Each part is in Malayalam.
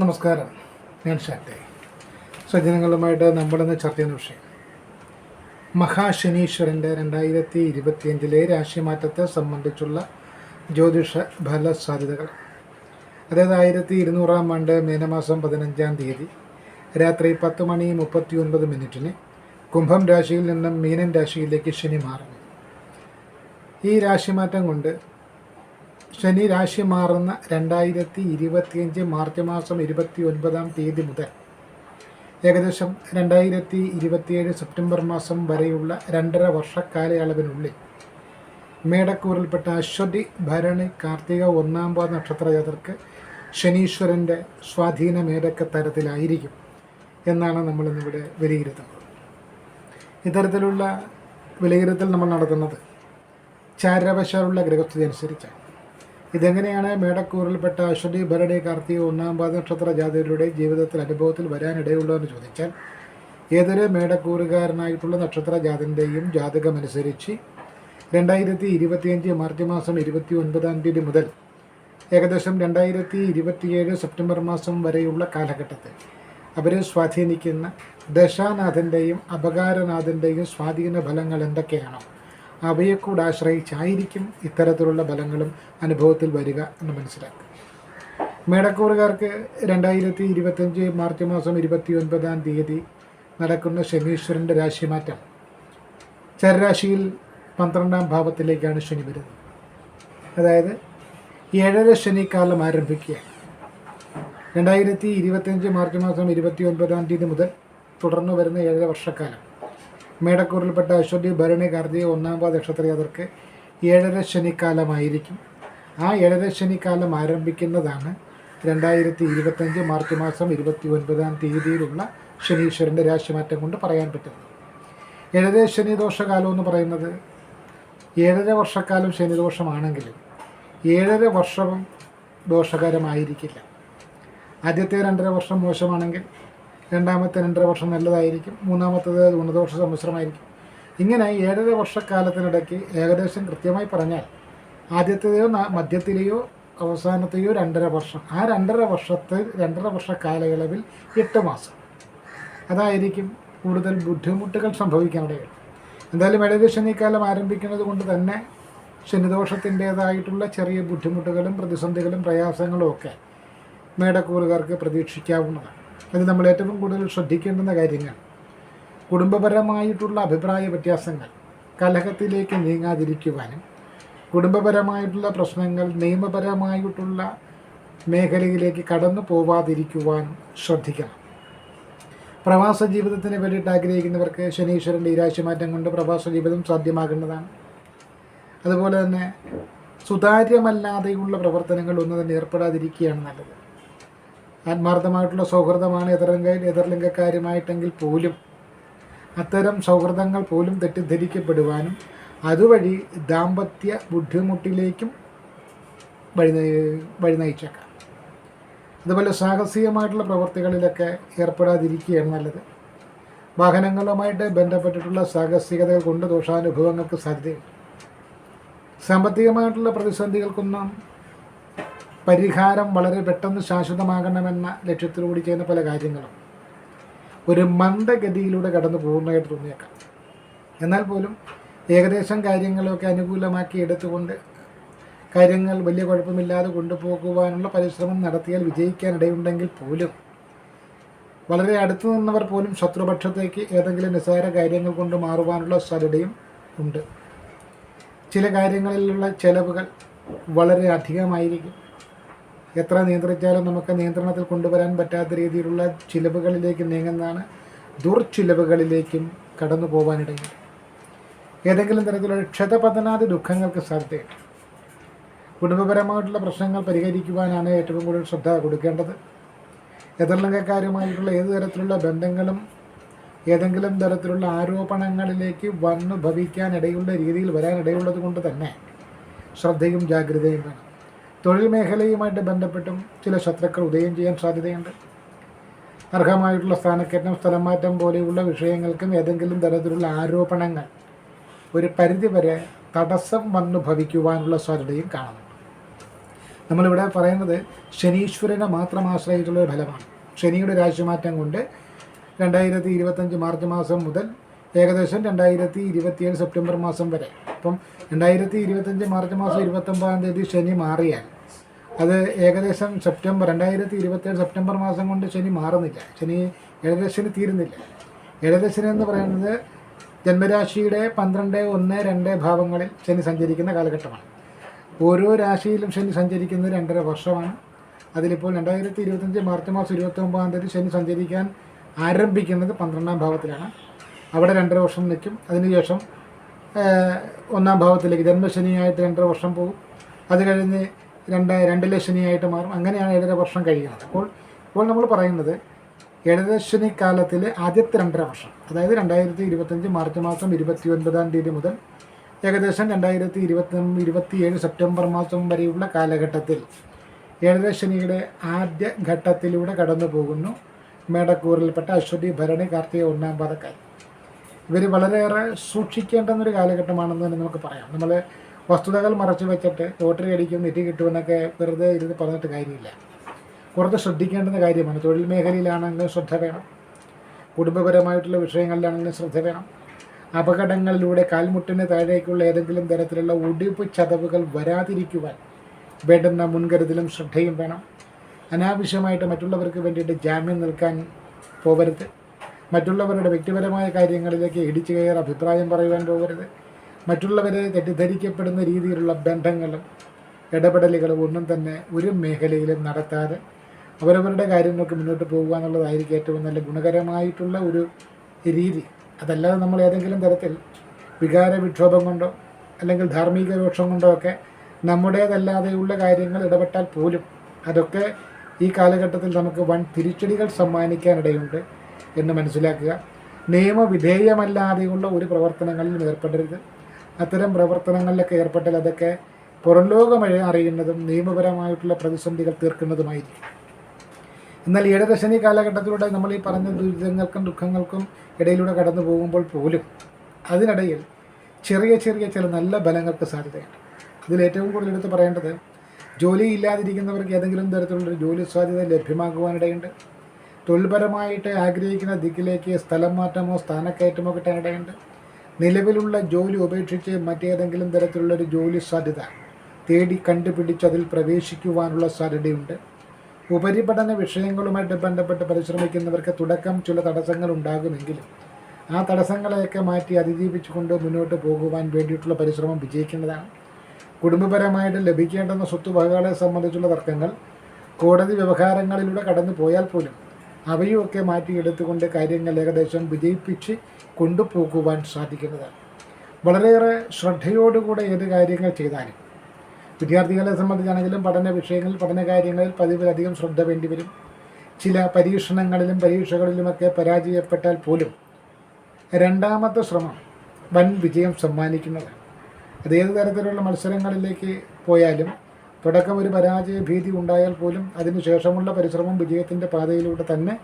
നമസ്കാരം. ഞാൻ ഷാറ്റെ. സജ്ജനങ്ങളുമായിട്ട് നമ്മളിന്ന് ചർച്ച ചെയ്യുന്ന വിഷയം. മഹാശനീശ്വരന്റെ രണ്ടായിരത്തി ഇരുപത്തിയഞ്ചിലെ രാശിമാറ്റത്തെ സംബന്ധിച്ചുള്ള ജ്യോതിഷ ഫല സാധ്യതകൾ അതായത് ആയിരത്തി ഇരുന്നൂറാം ആണ്ട് മീനമാസം പതിനഞ്ചാം തീയതി രാത്രി പത്ത് മണി മുപ്പത്തി ഒൻപത് മിനിറ്റിന് കുംഭം രാശിയിൽ നിന്നും മീനൻ രാശിയിലേക്ക് ശനി മാറുന്നു. ഈ രാശിമാറ്റം കൊണ്ട് ശനി രാശി മാറുന്ന രണ്ടായിരത്തി ഇരുപത്തിയഞ്ച് മാർച്ച് മാസം ഇരുപത്തി ഒൻപതാം തീയതി മുതൽ ഏകദേശം രണ്ടായിരത്തി ഇരുപത്തിയേഴ് സെപ്റ്റംബർ മാസം വരെയുള്ള രണ്ടര വർഷ കാലയളവിനുള്ളിൽ മേടക്കൂറിൽപ്പെട്ട അശ്വതി ഭരണി കാർത്തിക ഒന്നാം പാദ നക്ഷത്ര ജാതർക്ക് ശനീശ്വരന്റെ സ്വാധീനം ഏതൊക്കെ തരത്തിലായിരിക്കും എന്നാണ് നമ്മളിന്നിവിടെ വിലയിരുത്തുന്നത്. ഇത്തരത്തിലുള്ള വിലയിരുത്തൽ നമ്മൾ നടത്തുന്നത് ചാരവശാലുള്ള ഗ്രഹസ്ഥിതി അനുസരിച്ചാണ്. ഇതെങ്ങനെയാണ് മേടക്കൂറിൽപ്പെട്ട അശ്വതി ഭരണി കാർത്തിക ഒന്നാം പാദ നക്ഷത്ര ജാതകരുടെ ജീവിതത്തിൽ അനുഭവത്തിൽ വരാനിടയുള്ളതെന്ന് ചോദിച്ചാൽ ഏതൊരു മേടക്കൂറുകാരനായിട്ടുള്ള നക്ഷത്ര ജാതന്റെയും ജാതകമനുസരിച്ച് രണ്ടായിരത്തി ഇരുപത്തിയഞ്ച് മാർച്ച് മാസം ഇരുപത്തി ഒൻപതാം തീയതി മുതൽ ഏകദേശം രണ്ടായിരത്തി ഇരുപത്തിയേഴ് സെപ്റ്റംബർ മാസം വരെയുള്ള കാലഘട്ടത്തിൽ അവരെ സ്വാധീനിക്കുന്ന ദശാനാഥന്റെയും അപകാരനാഥന്റെയും സ്വാധീന ഫലങ്ങൾ എന്തൊക്കെയാണോ? അവയെ കൂടെ ആശ്രയിച്ചായിരിക്കും ഇത്തരത്തിലുള്ള ഫലങ്ങളും അനുഭവത്തിൽ വരിക എന്ന് മനസ്സിലാക്കുക. മേടക്കൂറുകാർക്ക് രണ്ടായിരത്തി ഇരുപത്തഞ്ച് മാർച്ച് മാസം ഇരുപത്തി ഒൻപതാം തീയതി നടക്കുന്ന ശനീശ്വരന്റെ രാശിമാറ്റം ചരരാശിയിൽ പന്ത്രണ്ടാം ഭാവത്തിലേക്കാണ് ശനി വരുന്നത്. അതായത് ഏഴര ശനിക്കാലം ആരംഭിക്കുകയാണ്. രണ്ടായിരത്തി ഇരുപത്തഞ്ച് മാർച്ച് മാസം ഇരുപത്തി ഒൻപതാം തീയതി മുതൽ തുടർന്ന് വരുന്ന ഏഴര വർഷക്കാലം. മേടക്കൂറിൽപ്പെട്ട അശ്വതി ഭരണി കാർത്തിക ഒന്നാം പാദ നക്ഷത്രയാതർക്ക് ഏഴര ശനിക്കാലമായിരിക്കും. ആ ഏഴര ശനിക്കാലം ആരംഭിക്കുന്നതാണ് രണ്ടായിരത്തി ഇരുപത്തഞ്ച് മാർച്ച് മാസം ഇരുപത്തി ഒൻപതാം തീയതിയിലുള്ള ശനീശ്വരന്റെ രാശിമാറ്റം കൊണ്ട് പറയാൻ പറ്റുന്നത്. ഏഴര ശനിദോഷകാലം എന്ന് പറയുന്നത് ഏഴര വർഷക്കാലം ശനിദോഷമാണെങ്കിലും ഏഴര വർഷവും ദോഷകരമായിരിക്കില്ല. ആദ്യത്തെ രണ്ടര വർഷം മോശമാണെങ്കിൽ രണ്ടാമത്തെ രണ്ടര വർഷം നല്ലതായിരിക്കും മൂന്നാമത്തത് ഗുണദോഷ സമ്മിശ്രമായിരിക്കും. ഇങ്ങനെ ഏഴര വർഷക്കാലത്തിനിടയ്ക്ക് ഏകദേശം കൃത്യമായി പറഞ്ഞാൽ ആദ്യത്തെയോ മധ്യത്തിലെയോ അവസാനത്തെയോ രണ്ടര വർഷം ആ രണ്ടര വർഷത്തെ രണ്ടര വർഷ കാലയളവിൽ എട്ട് മാസം. അതായിരിക്കും കൂടുതൽ ബുദ്ധിമുട്ടുകൾ സംഭവിക്കാനിടയുള്ളത് എന്തായാലും ഇടത് ശനിക്കാലം ആരംഭിക്കുന്നത് കൊണ്ട് തന്നെ ശനിദോഷത്തിന്റേതായിട്ടുള്ള ചെറിയ ബുദ്ധിമുട്ടുകളും പ്രതിസന്ധികളും പ്രയാസങ്ങളും ഒക്കെ മേടക്കൂറുകാർക്ക് പ്രതീക്ഷിക്കാവുന്നതാണ്. അത് നമ്മൾ ഏറ്റവും കൂടുതൽ ശ്രദ്ധിക്കേണ്ടുന്ന കാര്യങ്ങൾ. കുടുംബപരമായിട്ടുള്ള അഭിപ്രായ വ്യത്യാസങ്ങൾ കലഹത്തിലേക്ക് നീങ്ങാതിരിക്കുവാനും കുടുംബപരമായിട്ടുള്ള പ്രശ്നങ്ങൾ നിയമപരമായിട്ടുള്ള മേഖലയിലേക്ക് കടന്നു പോവാതിരിക്കുവാനും ശ്രദ്ധിക്കണം. പ്രവാസ ജീവിതത്തിന് വേണ്ടിയിട്ട് ആഗ്രഹിക്കുന്നവർക്ക് ശനീശ്വരന്റെ ഈ രാശിമാറ്റം കൊണ്ട് പ്രവാസ ജീവിതം സാധ്യമാകേണ്ടതാണ്. അതുപോലെ തന്നെ സുതാര്യമല്ലാതെയുള്ള പ്രവർത്തനങ്ങൾ ഒന്നും തന്നെ ഏർപ്പെടാതിരിക്കുകയാണ് നല്ലത്. ആത്മാർത്ഥമായിട്ടുള്ള സൗഹൃദമാണ് എതിർലിംഗ എതിർലിംഗക്കാരുമായിട്ടെങ്കിൽ പോലും. അത്തരം സൗഹൃദങ്ങൾ പോലും തെറ്റിദ്ധരിക്കപ്പെടുവാനും അതുവഴി ദാമ്പത്യ ബുദ്ധിമുട്ടിലേക്കും വഴി വഴി നയിച്ചേക്കാം. അതുപോലെ സാഹസികമായിട്ടുള്ള പ്രവൃത്തികളിലൊക്കെ ഏർപ്പെടാതിരിക്കുകയാണ് നല്ലത്. വാഹനങ്ങളുമായിട്ട് ബന്ധപ്പെട്ടിട്ടുള്ള സാഹസികതകൾ കൊണ്ട് ദോഷാനുഭവങ്ങൾക്ക് സാധ്യതയുണ്ട്. സാമ്പത്തികമായിട്ടുള്ള പ്രതിസന്ധികൾക്കൊന്നും പരിഹാരം വളരെ പെട്ടെന്ന് ശാശ്വതമാകണമെന്ന ലക്ഷ്യത്തിലൂടെ ചെയ്യുന്ന പല കാര്യങ്ങളും. ഒരു മന്ദഗതിയിലൂടെ കടന്നു പോകുന്നതായിട്ട് തോന്നിയേക്കാം. എന്നാൽ പോലും ഏകദേശം കാര്യങ്ങളൊക്കെ അനുകൂലമാക്കി എടുത്തുകൊണ്ട് കാര്യങ്ങൾ വലിയ കുഴപ്പമില്ലാതെ കൊണ്ടുപോകുവാനുള്ള പരിശ്രമം നടത്തിയാൽ വിജയിക്കാനിടയുണ്ടെങ്കിൽ പോലും വളരെ അടുത്തു നിന്നവർ പോലും ശത്രുപക്ഷത്തേക്ക് ഏതെങ്കിലും നിസ്സാര കാര്യങ്ങൾ കൊണ്ട് മാറുവാനുള്ള സാധ്യതയും ഉണ്ട്. ചില കാര്യങ്ങളിലുള്ള ചെലവുകൾ വളരെ അധികമായിരിക്കും. എത്ര നിയന്ത്രിച്ചാലും നമുക്ക് നിയന്ത്രണത്തിൽ കൊണ്ടുവരാൻ പറ്റാത്ത രീതിയിലുള്ള ചിലവുകളിലേക്ക് നീങ്ങുന്നതാണ് ദുർചിലവുകളിലേക്കും കടന്നു പോകാനിടയിൽ ഏതെങ്കിലും തരത്തിലുള്ള ക്ഷതപതനാദി ദുഃഖങ്ങൾക്ക് സാധ്യതയുണ്ട്. കുടുംബപരമായിട്ടുള്ള പ്രശ്നങ്ങൾ പരിഹരിക്കുവാനാണ് ഏറ്റവും കൂടുതൽ ശ്രദ്ധ കൊടുക്കേണ്ടത്. എതിർലിംഗക്കാരുമായിട്ടുള്ള ഏത് തരത്തിലുള്ള ബന്ധങ്ങളും ഏതെങ്കിലും തരത്തിലുള്ള ആരോപണങ്ങളിലേക്ക് വന്നു ഭവിക്കാനിടയുള്ള രീതിയിൽ വരാനിടയുള്ളത് കൊണ്ട് തന്നെ ശ്രദ്ധയും ജാഗ്രതയും വേണം. തൊഴിൽ മേഖലയുമായിട്ട് ബന്ധപ്പെട്ടും ചില ശത്രുക്കൾ ഉദയം ചെയ്യാൻ സാധ്യതയുണ്ട്. അർഹമായിട്ടുള്ള സ്ഥാനക്കയറ്റം സ്ഥലം മാറ്റം പോലെയുള്ള വിഷയങ്ങൾക്കും ഏതെങ്കിലും തരത്തിലുള്ള ആരോപണങ്ങൾ ഒരു പരിധിവരെ തടസ്സം വന്നു ഭവിക്കുവാനുള്ള സാധ്യതയും കാണുന്നുണ്ട്. നമ്മളിവിടെ പറയുന്നത് ശനീശ്വരനെ മാത്രം ആശ്രയിച്ചുള്ള ഒരു ഫലമാണ്. ശനിയുടെ രാശിമാറ്റം കൊണ്ട് രണ്ടായിരത്തി ഇരുപത്തഞ്ച് മാർച്ച് മാസം മുതൽ ഏകദേശം രണ്ടായിരത്തി ഇരുപത്തിയേഴ് സെപ്റ്റംബർ മാസം വരെ. അപ്പം രണ്ടായിരത്തി ഇരുപത്തഞ്ച് മാർച്ച് മാസം ഇരുപത്തൊമ്പതാം തീയതി ശനി മാറിയാൽ അത് ഏകദേശം സെപ്റ്റംബർ രണ്ടായിരത്തി ഇരുപത്തേഴ് സെപ്റ്റംബർ മാസം കൊണ്ട് ശനി മാറുന്നില്ല. ശനി ഏകദേശം തീരുന്നില്ല. ഏകദേശം എന്ന് പറയുന്നത് ജന്മരാശിയുടെ പന്ത്രണ്ട് ഒന്ന് രണ്ട് ഭാവങ്ങളിൽ ശനി സഞ്ചരിക്കുന്ന കാലഘട്ടമാണ്. ഓരോ രാശിയിലും ശനി സഞ്ചരിക്കുന്നത് രണ്ടര വർഷമാണ്. അതിലിപ്പോൾ രണ്ടായിരത്തി ഇരുപത്തഞ്ച് മാർച്ച് മാസം ഇരുപത്തി ഒമ്പതാം തീയതി ശനി സഞ്ചരിക്കാൻ ആരംഭിക്കുന്നത് പന്ത്രണ്ടാം ഭാവത്തിലാണ്. അവിടെ രണ്ടര വർഷം നിൽക്കും. അതിനുശേഷം ഒന്നാം ഭാവത്തിലേക്ക് ജന്മശനിയായിട്ട് രണ്ടര വർഷം പോകും. അത് കഴിഞ്ഞ് രണ്ട് രണ്ടിലെ ശനിയായിട്ട് മാറും. അങ്ങനെയാണ് ഏഴര വർഷം കഴിയുന്നത്. അപ്പോൾ ഇപ്പോൾ നമ്മൾ പറയുന്നത് ഏഴരശനി കാലത്തിലെ ആദ്യത്തെ രണ്ടര വർഷം അതായത് രണ്ടായിരത്തി ഇരുപത്തഞ്ച് മാർച്ച് മാസം ഇരുപത്തി ഒൻപതാം തീയതി മുതൽ ഏകദേശം രണ്ടായിരത്തി ഇരുപത്തി ഇരുപത്തിയേഴ് സെപ്റ്റംബർ മാസം വരെയുള്ള കാലഘട്ടത്തിൽ ഏഴരശനിയുടെ ആദ്യ ഘട്ടത്തിലൂടെ കടന്നു പോകുന്നു മേടക്കൂറിൽപ്പെട്ട അശ്വതി ഭരണി കാർത്തിക ഒന്നാം പാദക്കാർ ഇവർ വളരെയേറെ സൂക്ഷിക്കേണ്ടുന്ന ഒരു കാലഘട്ടമാണെന്ന് തന്നെ നമുക്ക് പറയാം. നമ്മൾ വസ്തുതകൾ മറച്ചു വെച്ചിട്ട് ലോട്ടറി അടിക്കും നെറ്റി കിട്ടുമെന്നൊക്കെ വെറുതെ ഇരുന്ന് പറഞ്ഞിട്ട് കാര്യമില്ല. കുറച്ച് ശ്രദ്ധിക്കേണ്ടുന്ന കാര്യമാണ്. തൊഴിൽ മേഖലയിലാണെങ്കിലും ശ്രദ്ധ വേണം. കുടുംബപരമായിട്ടുള്ള വിഷയങ്ങളിലാണെങ്കിലും ശ്രദ്ധ വേണം. അപകടങ്ങളിലൂടെ കാൽമുട്ടിന് താഴേക്കുള്ള ഏതെങ്കിലും തരത്തിലുള്ള ഒടിവ് ചതവുകൾ വരാതിരിക്കുവാൻ വേണ്ടുന്ന മുൻകരുതലും ശ്രദ്ധയും വേണം. അനാവശ്യമായിട്ട് മറ്റുള്ളവർക്ക് വേണ്ടിയിട്ട് ജാമ്യം നിൽക്കാൻ പോകരുത് മറ്റുള്ളവരുടെ വ്യക്തിപരമായ കാര്യങ്ങളിലേക്ക് ഇടിച്ചു കയറി അഭിപ്രായം പറയുവാൻ പോകരുത്. മറ്റുള്ളവരെ തെറ്റിദ്ധരിക്കപ്പെടുന്ന രീതിയിലുള്ള ബന്ധങ്ങളും ഇടപെടലുകളും ഒന്നും തന്നെ ഒരു മേഖലയിലും നടത്താതെ അവരവരുടെ കാര്യങ്ങൾക്ക് മുന്നോട്ട് പോകുക എന്നുള്ളതായിരിക്കും ഏറ്റവും നല്ല ഗുണകരമായിട്ടുള്ള ഒരു രീതി. അതല്ലാതെ നമ്മൾ ഏതെങ്കിലും തരത്തിൽ വികാര വിക്ഷോഭം കൊണ്ടോ അല്ലെങ്കിൽ ധാർമ്മിക രോഷം കൊണ്ടോ ഒക്കെ നമ്മുടേതല്ലാതെയുള്ള കാര്യങ്ങൾ ഇടപെട്ടാൽ പോലും അതൊക്കെ ഈ കാലഘട്ടത്തിൽ നമുക്ക് വൻ തിരിച്ചടികൾ സമ്മാനിക്കാനിടയുണ്ട്. എന്ന് മനസ്സിലാക്കുക. നിയമവിധേയമല്ലാതെയുള്ള ഒരു പ്രവർത്തനങ്ങളിലും ഏർപ്പെടരുത്. അത്തരം പ്രവർത്തനങ്ങളിലൊക്കെ ഏർപ്പെട്ടാൽ അതൊക്കെ പുറം ലോകം അറിയുന്നതും നിയമപരമായിട്ടുള്ള പ്രതിസന്ധികൾ തീർക്കുന്നതുമായിരിക്കും. എന്നാൽ ഏഴരശനി കാലഘട്ടത്തിലൂടെ നമ്മൾ ഈ പറഞ്ഞ ദുരിതങ്ങൾക്കും ദുഃഖങ്ങൾക്കും ഇടയിലൂടെ കടന്നു പോകുമ്പോൾ പോലും അതിനിടയിൽ ചെറിയ ചെറിയ ചില നല്ല ബലങ്ങൾക്ക് സാധ്യതയുണ്ട്. അതിൽ ഏറ്റവും കൂടുതൽ എടുത്ത് പറയേണ്ടത് ജോലി ഇല്ലാതിരിക്കുന്നവർക്ക് ഏതെങ്കിലും തരത്തിലുള്ളൊരു ജോലി സാധ്യത ലഭ്യമാകുവാനിടയുണ്ട്. തൊഴിൽപരമായിട്ട് ആഗ്രഹിക്കുന്ന ദിക്കിലേക്ക് സ്ഥലം മാറ്റമോ സ്ഥാനക്കയറ്റമോ കിട്ടാനിടയുണ്ട് നിലവിലുള്ള ജോലി ഉപേക്ഷിച്ച് മറ്റേതെങ്കിലും തരത്തിലുള്ളൊരു ജോലി സാധ്യത തേടി കണ്ടുപിടിച്ച് അതിൽ പ്രവേശിക്കുവാനുള്ള സാധ്യതയുണ്ട്. ഉപരിപഠന വിഷയങ്ങളുമായിട്ട് ബന്ധപ്പെട്ട് പരിശ്രമിക്കുന്നവർക്ക് തുടക്കം ചില തടസ്സങ്ങൾ ഉണ്ടാകുമെങ്കിലും ആ തടസ്സങ്ങളെയൊക്കെ മാറ്റി അതിജീവിച്ചുകൊണ്ട് മുന്നോട്ട് പോകുവാൻ വേണ്ടിയിട്ടുള്ള പരിശ്രമം വിജയിക്കേണ്ടതാണ്. കുടുംബപരമായിട്ട് ലഭിക്കേണ്ടുന്ന സ്വത്തുവകകളെ സംബന്ധിച്ചുള്ള തർക്കങ്ങൾ കോടതി വ്യവഹാരങ്ങളിലൂടെ കടന്നു പോയാൽ പോലും അവയുമൊക്കെ മാറ്റിയെടുത്തുകൊണ്ട് കാര്യങ്ങൾ ഏകദേശം വിജയിപ്പിച്ച് കൊണ്ടുപോകുവാൻ സാധിക്കുന്നതാണ് വളരെയേറെ ശ്രദ്ധയോടുകൂടെ ഏത് കാര്യങ്ങൾ ചെയ്താലും. വിദ്യാർത്ഥികളെ സംബന്ധിച്ചാണെങ്കിലും പഠന വിഷയങ്ങളിൽ പഠന കാര്യങ്ങളിൽ പതിവിലധികം ശ്രദ്ധ വേണ്ടിവരും ചില പരീക്ഷണങ്ങളിലും പരീക്ഷകളിലുമൊക്കെ പരാജയപ്പെട്ടാൽ പോലും രണ്ടാമത്തെ ശ്രമം വൻ വിജയം സമ്മാനിക്കുന്നതാണ് അത് ഏത് തരത്തിലുള്ള മത്സരങ്ങളിലേക്ക് പോയാലും തുടക്കം ഒരു പരാജയ ഭീതി ഉണ്ടായാൽ പോലും അതിനുശേഷമുള്ള പരിശ്രമം വിജയത്തിന്റെ പാതയിലൂടെ തന്നെ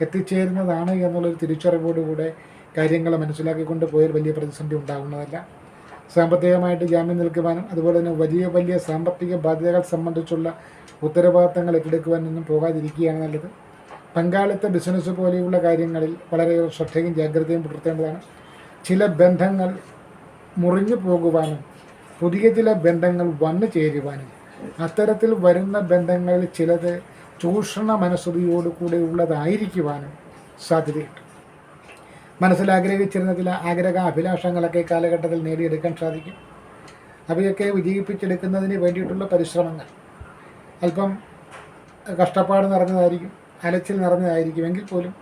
എത്തിച്ചേരുന്നതാണ് എന്നുള്ളൊരു തിരിച്ചറിവോടുകൂടെ കാര്യങ്ങൾ മനസ്സിലാക്കിക്കൊണ്ട് പോയാൽ വലിയ പ്രതിസന്ധി ഉണ്ടാകുന്നതല്ല സാമ്പത്തികമായിട്ട് ജാമ്യം നിൽക്കുവാനും അതുപോലെ തന്നെ വലിയ വലിയ സാമ്പത്തിക ബാധ്യതകൾ സംബന്ധിച്ചുള്ള ഉത്തരവാദിത്തങ്ങൾ ഏറ്റെടുക്കുവാനൊന്നും പോകാതിരിക്കുകയാണ് നല്ലത്. പങ്കാളിത്ത ബിസിനസ് പോലെയുള്ള കാര്യങ്ങളിൽ വളരെ ശ്രദ്ധയും ജാഗ്രതയും പുലർത്തേണ്ടതാണ്. ചില ബന്ധങ്ങൾ മുറിഞ്ഞു പോകുവാനും പുതിയ ചില ബന്ധങ്ങൾ വന്നു ചേരുവാനും അത്തരത്തിൽ വരുന്ന ബന്ധങ്ങളിൽ ചിലത് ചൂഷണ മനസ്സുതിയോടുകൂടെ ഉള്ളതായിരിക്കുവാനും സാധ്യതയുണ്ട്. മനസ്സിൽ ആഗ്രഹിച്ചിരുന്ന ചില ആഗ്രഹ അഭിലാഷങ്ങളൊക്കെ കാലഘട്ടത്തിൽ നേടിയെടുക്കാൻ സാധിക്കും. അവയൊക്കെ വിജയിപ്പിച്ചെടുക്കുന്നതിന് വേണ്ടിയിട്ടുള്ള പരിശ്രമങ്ങൾ. അല്പം കഷ്ടപ്പാട് നിറഞ്ഞതായിരിക്കും അലച്ചിൽ നിറഞ്ഞതായിരിക്കും എങ്കിൽ പോലും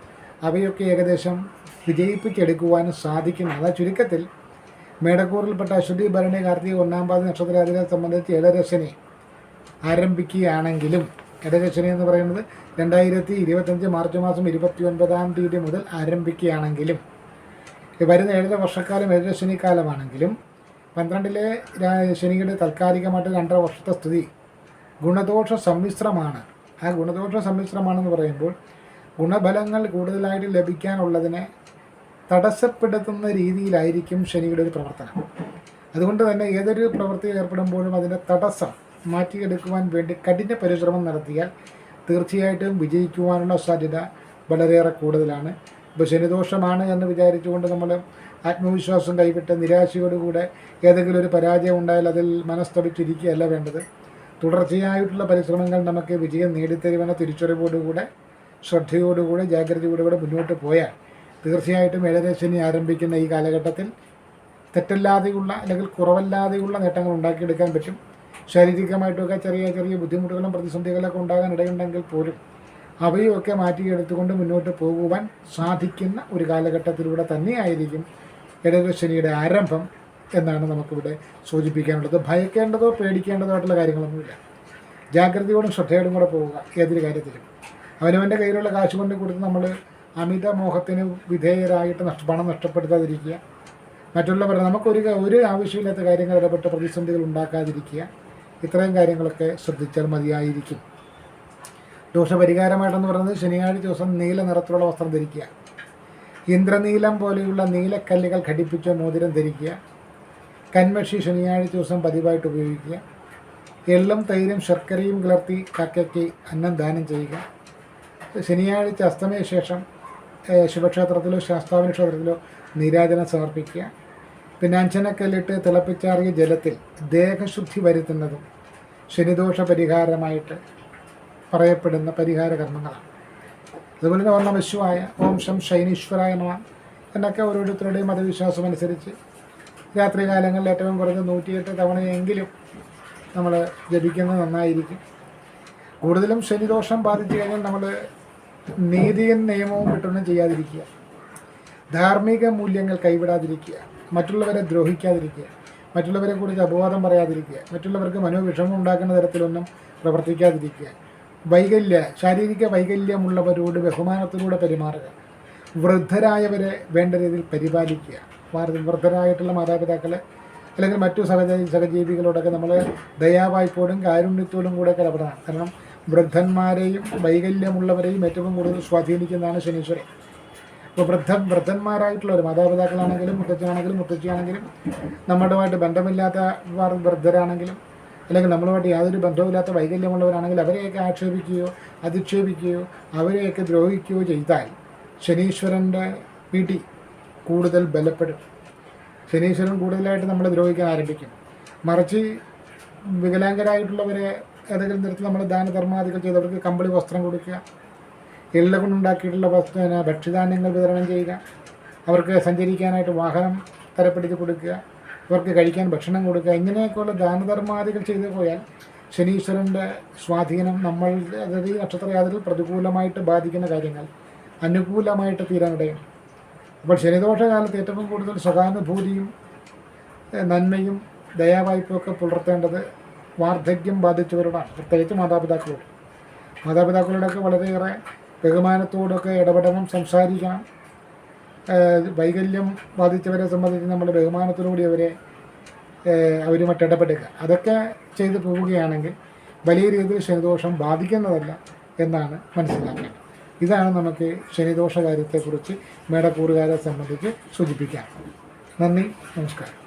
അവയൊക്കെ ഏകദേശം വിജയിപ്പിച്ചെടുക്കുവാനും സാധിക്കും. അതാ ചുരുക്കത്തിൽ മേടക്കൂറിൽപ്പെട്ട അശ്വതി ഭരണി കാർത്തിക ഒന്നാം പാതി നക്ഷത്രാധികളെ സംബന്ധിച്ച് ഏഴരശനി ആരംഭിക്കുകയാണെങ്കിലും ഏഴരശനി എന്ന് പറയുന്നത് രണ്ടായിരത്തി ഇരുപത്തഞ്ച് മാർച്ച് മാസം ഇരുപത്തി ഒൻപതാം തീയതി മുതൽ ആരംഭിക്കുകയാണെങ്കിലും. വരുന്ന ഏഴര വർഷക്കാലം ഏഴര ശനിക്കാലമാണെങ്കിലും പന്ത്രണ്ടിലെ ശനിയുടെ താൽക്കാലികമായിട്ട് രണ്ടര വർഷത്തെ സ്ഥിതി ഗുണദോഷ സമ്മിശ്രമാണ്. ആ ഗുണദോഷ സമ്മിശ്രമാണെന്ന് പറയുമ്പോൾ ഗുണഫലങ്ങൾ കൂടുതലായിട്ട് ലഭിക്കാനുള്ളതിനെ തടസ്സപ്പെടുത്തുന്ന രീതിയിലായിരിക്കും ശനിയുടെ ഒരു പ്രവർത്തനം. അതുകൊണ്ട് തന്നെ ഏതൊരു പ്രവൃത്തിയിൽ ഏർപ്പെടുമ്പോഴും അതിന്റെ തടസ്സം മാറ്റിയെടുക്കുവാൻ വേണ്ടി കഠിന പരിശ്രമം നടത്തിയാൽ തീർച്ചയായിട്ടും വിജയിക്കുവാനുള്ള സാധ്യത വളരെയേറെ കൂടുതലാണ്. ഇപ്പോൾ ശനിദോഷമാണ് എന്ന് വിചാരിച്ചുകൊണ്ട് നമ്മൾ ആത്മവിശ്വാസം കൈവിട്ട് നിരാശയോടുകൂടെ ഏതെങ്കിലും ഒരു പരാജയം ഉണ്ടായാൽ അതിൽ മനസ്തപിച്ചിരിക്കുകയല്ല വേണ്ടത്. തുടർച്ചയായിട്ടുള്ള പരിശ്രമങ്ങൾ നമുക്ക് വിജയം നേടിത്തരുമെന്ന തിരിച്ചറിവോടുകൂടെ ശ്രദ്ധയോടുകൂടെ ജാഗ്രതയോടുകൂടെ മുന്നോട്ട് പോയാൽ തീർച്ചയായിട്ടും ഏഴര ശനി ആരംഭിക്കുന്ന ഈ കാലഘട്ടത്തിൽ തെറ്റല്ലാതെയുള്ള അല്ലെങ്കിൽ കുറവല്ലാതെയുള്ള നേട്ടങ്ങൾ ഉണ്ടാക്കിയെടുക്കാൻ പറ്റും. ശാരീരികമായിട്ടൊക്കെ ചെറിയ ചെറിയ ബുദ്ധിമുട്ടുകളും പ്രതിസന്ധികളൊക്കെ ഉണ്ടാകാൻ ഇടയുണ്ടെങ്കിൽ പോലും അവയൊക്കെ മാറ്റിയെടുത്തുകൊണ്ട് മുന്നോട്ട് പോകുവാൻ സാധിക്കുന്ന ഒരു കാലഘട്ടത്തിലൂടെ തന്നെയായിരിക്കും ഇടതുശനിയുടെ ആരംഭം എന്നാണ് നമുക്കിവിടെ സൂചിപ്പിക്കാനുള്ളത്. ഭയക്കേണ്ടതോ പേടിക്കേണ്ടതോ ആയിട്ടുള്ള കാര്യങ്ങളൊന്നുമില്ല. ജാഗ്രതയോടും ശ്രദ്ധയോടും കൂടെ പോവുക ഏതൊരു കാര്യത്തിലും. അവനവന്റെ കയ്യിലുള്ള കാശ് കൊണ്ട് കൊടുത്ത് നമ്മൾ അമിത മോഹത്തിന് വിധേയരായിട്ട് നഷ്ട പണം നഷ്ടപ്പെടുത്താതിരിക്കുക. മറ്റുള്ളവരുടെ നമുക്കൊരു ഒരു ആവശ്യമില്ലാത്ത കാര്യങ്ങൾ ഇടപെട്ട് പ്രതിസന്ധികൾ ഉണ്ടാക്കാതിരിക്കുക. ഇത്രയും കാര്യങ്ങളൊക്കെ ശ്രദ്ധിച്ചാൽ മതിയായിരിക്കും. ദോഷപരിഹാരമായിട്ടെന്ന് പറയുന്നത് ശനിയാഴ്ച ദിവസം നീല നിറത്തിലുള്ള വസ്ത്രം ധരിക്കുക. ഇന്ദ്രനീലം പോലെയുള്ള നീലക്കല്ലുകൾ ഘടിപ്പിച്ച മോതിരം ധരിക്കുക. കന്മഷി ശനിയാഴ്ച ദിവസം പതിവായിട്ട് ഉപയോഗിക്കുക. എള്ളും തൈരും ശർക്കരയും കലർത്തി കാക്കയ്ക്ക് അന്നം ദാനം ചെയ്യുക. ശനിയാഴ്ച അസ്തമയ ശേഷം ശിവക്ഷേത്രത്തിലോ ശാസ്താവിന് ക്ഷേത്രത്തിലോ നീരാജനം സമർപ്പിക്കുക. പിന്നെ അഞ്ചനക്കല്ലിട്ട് തിളപ്പിച്ചാറിയ ജലത്തിൽ ദേഹശുദ്ധി വരുത്തുന്നതും ശനിദോഷ പരിഹാരമായിട്ട് പറയപ്പെടുന്ന പരിഹാര കർമ്മങ്ങളാണ് അതുപോലെ തന്നെ ഓർമ്മ വിശ്വായ ഓം ശൈനീശ്വരായ എന്നൊക്കെ ഓരോരുത്തരുടെയും മതവിശ്വാസം അനുസരിച്ച് രാത്രികാലങ്ങളിൽ ഏറ്റവും കുറഞ്ഞ നൂറ്റിയെട്ട് തവണയെങ്കിലും നമ്മൾ ജപിക്കുന്നത് നന്നായിരിക്കും. കൂടുതലും ശനിദോഷം ബാധിച്ചു കഴിഞ്ഞാൽ നമ്മൾ നീതിയും നിയമവും വിട്ടൊന്നും ചെയ്യാതിരിക്കുക. ധാർമ്മിക മൂല്യങ്ങൾ കൈവിടാതിരിക്കുക. മറ്റുള്ളവരെ ദ്രോഹിക്കാതിരിക്കുക. മറ്റുള്ളവരെ കുറിച്ച് അപവാദം പറയാതിരിക്കുക. മറ്റുള്ളവർക്ക് മനോവിഷമം ഉണ്ടാക്കുന്ന തരത്തിലൊന്നും പ്രവർത്തിക്കാതിരിക്കുക. വൈകല്യ ശാരീരിക വൈകല്യമുള്ളവരോട് ബഹുമാനത്തിലൂടെ പെരുമാറുക. വൃദ്ധരായവരെ വേണ്ട രീതിയിൽ പരിപാലിക്കുക. വൃദ്ധരായിട്ടുള്ള മാതാപിതാക്കളെ അല്ലെങ്കിൽ മറ്റു സഹജ സഹജീവികളോടൊക്കെ നമ്മൾ ദയാവായ്പോടും കാരുണ്യത്തോടും കൂടെ ഇടപെടണം കാരണം വൃദ്ധന്മാരെയും വൈകല്യമുള്ളവരെയും ഏറ്റവും കൂടുതൽ സ്വാധീനിക്കുന്നതാണ് ശനീശ്വരൻ. ഇപ്പോൾ വൃദ്ധ വൃദ്ധന്മാരായിട്ടുള്ളവർ മാതാപിതാക്കളാണെങ്കിലും മുത്തച്ഛനാണെങ്കിലും മുത്തച്ഛിയാണെങ്കിലും നമ്മുടെയുമായിട്ട് ബന്ധമില്ലാത്ത വൃദ്ധരാണെങ്കിലും അല്ലെങ്കിൽ നമ്മളുമായിട്ട് യാതൊരു ബന്ധവുമില്ലാത്ത വൈകല്യമുള്ളവരാണെങ്കിൽ അവരെയൊക്കെ ആക്ഷേപിക്കുകയോ അധിക്ഷേപിക്കുകയോ അവരെയൊക്കെ ദ്രോഹിക്കുകയോ ചെയ്താൽ ശനീശ്വരന്റെ പിടി കൂടുതൽ ബലപ്പെടും. ശനീശ്വരൻ കൂടുതലായിട്ട് നമ്മളെ ദ്രോഹിക്കാൻ ആരംഭിക്കും. മറിച്ച് വികലാംഗരായിട്ടുള്ളവരെ ഏതെങ്കിലും തരത്തിൽ നമ്മൾ ദാനധർമാദികൾ ചെയ്തവർക്ക് കമ്പിളി വസ്ത്രം കൊടുക്കുക എള്ള കൊണ്ടുണ്ടാക്കിയിട്ടുള്ള വസ്തു പിന്നെ ഭക്ഷ്യധാന്യങ്ങൾ വിതരണം ചെയ്യുക. അവർക്ക് സഞ്ചരിക്കാനായിട്ട് വാഹനം തരപ്പെടുത്തി കൊടുക്കുക. അവർക്ക് കഴിക്കാൻ ഭക്ഷണം കൊടുക്കുക. ഇങ്ങനെയൊക്കെയുള്ള ദാനധർമാദികൾ ചെയ്തു പോയാൽ ശനീശ്വരന്റെ സ്വാധീനം നമ്മൾ അതായത് ഈ നക്ഷത്രയാത്രയിൽ പ്രതികൂലമായിട്ട് ബാധിക്കുന്ന കാര്യങ്ങൾ അനുകൂലമായിട്ട് തീരാൻ തീരാനിടയും അപ്പോൾ ശനിദോഷകാലത്ത് ഏറ്റവും കൂടുതൽ സുഖാനുഭൂതിയും നന്മയും ദയാവായ്പൊക്കെ പുലർത്തേണ്ടത് വാർദ്ധക്യം ബാധിച്ചവരോടാണ്. പ്രത്യേകിച്ച് മാതാപിതാക്കളോട്. മാതാപിതാക്കളോടൊക്കെ വളരെയേറെ ബഹുമാനത്തോടൊക്കെ ഇടപെടണം സംസാരിക്കണം. വൈകല്യം ബാധിച്ചവരെ സംബന്ധിച്ച് നമ്മൾ ബഹുമാനത്തോടുകൂടി അവരെ അവരുമായിട്ട് ഇടപെടുക. അതൊക്കെ ചെയ്തു പോവുകയാണെങ്കിൽ വലിയ രീതിയിൽ ശനിദോഷം ബാധിക്കുന്നതല്ല എന്നാണ് മനസ്സിലാക്കേണ്ടത്. ഇതാണ് നമുക്ക് ശനിദോഷ കാര്യത്തെക്കുറിച്ച് മേടക്കൂറുകാരെ സംബന്ധിച്ച് സൂചിപ്പിക്കാം. നന്ദി നമസ്കാരം.